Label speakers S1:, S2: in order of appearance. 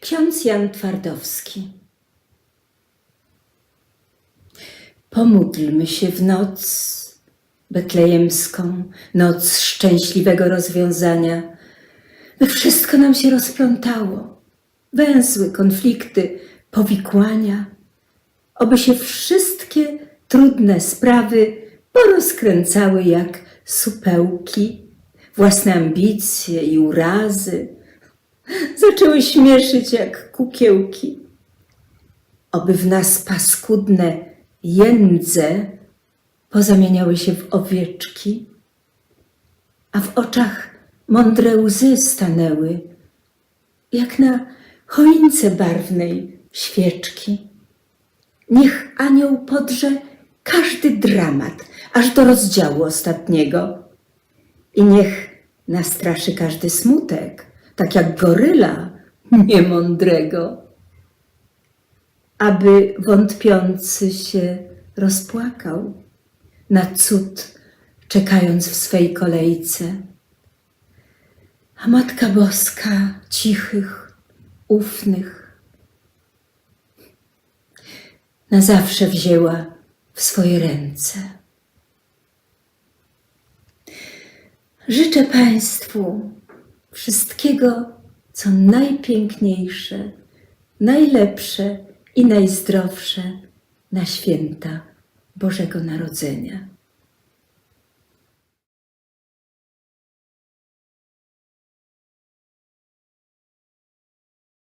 S1: ksiądz Jan Twardowski. Pomódlmy się w noc betlejemską, noc szczęśliwego rozwiązania, by wszystko nam się rozplątało. Węzły, konflikty, powikłania, oby się wszystkie trudne sprawy porozkręcały jak supełki, własne ambicje i urazy zaczęły śmieszyć jak kukiełki. Oby w nas paskudne jędze pozamieniały się w owieczki, a w oczach mądre łzy stanęły, jak na choince barwnej świeczki. Niech anioł podrze każdy dramat, aż do rozdziału ostatniego. I niech nastraszy każdy smutek, tak jak goryla niemądrego. Aby wątpiący się rozpłakał na cud, czekając w swej kolejce. A Matka Boska cichych, ufnych, na zawsze wzięła w swoje ręce. Życzę Państwu wszystkiego, co najpiękniejsze, najlepsze i najzdrowsze na święta Bożego Narodzenia.